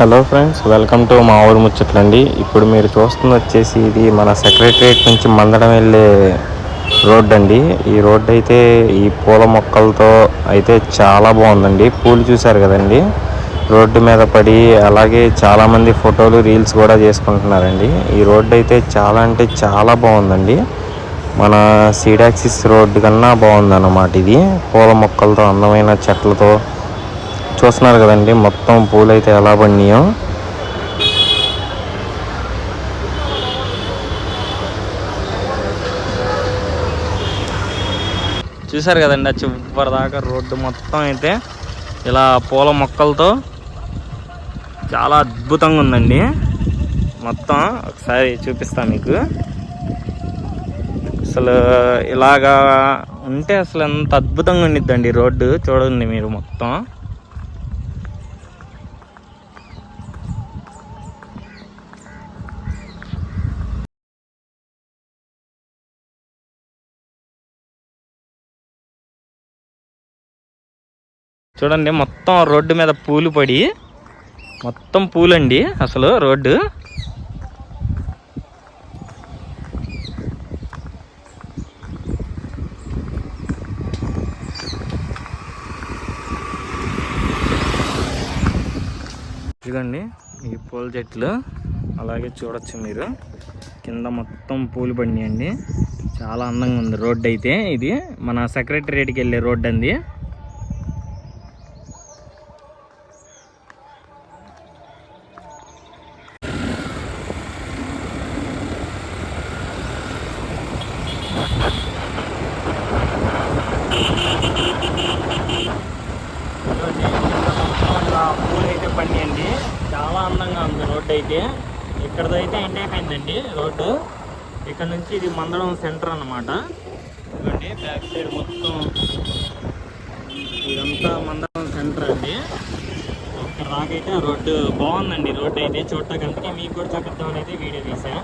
Hello friends welcome to మా ఊరు ముచ్చట్లండి. ఇప్పుడు మీరు చూస్తుంది వచ్చేసి ఇది మన సెక్రటరియట్ నుంచి మందడం వెళ్ళే రోడ్ అండి ఈ రోడ్ అయితే ఈ పూల మొక్కలతో అయితే చాలా బాగుందండి. పూలు చూశారు కదండి. రోడ్డు మీద పడి అలాగే చాలామంది ఫోటోలు రీల్స్ కూడా చేసుకుంటున్నారండి. ఈ రోడ్డు అయితే చాలా అంటే చాలా బాగుందండి. మన సీడాక్సిస్ రోడ్డు కన్నా బాగుందన్నమాట ఇది. పూల మొక్కలతో అందమైన చెట్లతో చూస్తున్నారు కదండి మొత్తం పూలు అయితే ఎలా పడినాయో చూసారు కదండి ఆ చివరిదాకా రోడ్డు మొత్తం అయితే ఇలా పూల మొక్కలతో చాలా అద్భుతంగా ఉందండి. మొత్తం ఒకసారి చూపిస్తా మీకు. అసలు ఇలాగా ఉంటే అసలు ఎంత అద్భుతంగా ఉండిద్దండి రోడ్డు చూడండి మీరు మొత్తం. చూడండి మొత్తం రోడ్డు మీద పూలు పడి మొత్తం పూలండి అసలు రోడ్డు. ఇదిగోండి ఈ పూల చెట్లు. అలాగే చూడొచ్చు మీరు. కింద మొత్తం పూలు పడినాయండి. చాలా అందంగా ఉంది రోడ్డు అయితే. ఇది మన సెక్రటరేట్కి వెళ్ళే రోడ్డు అంది పూలు అయితే పండియండి చాలా అందంగా ఉంది రోడ్డు అయితే ఇక్కడదైతే ఎండ్ అయిపోయిందండి రోడ్డు. ఇక్కడ నుంచి ఇది మందడం సెంటర్ అన్నమాట. ఇదిగోండి బ్యాక్ సైడ్ మొత్తం ఇదంతా మందడం సెంటర్ అండి. ఇక్కడ దాకైతే రోడ్డు బాగుందండి రోడ్డు అయితే చూడటానికి మీకు కూడా చూపిద్దామని అయితే వీడియో తీసా.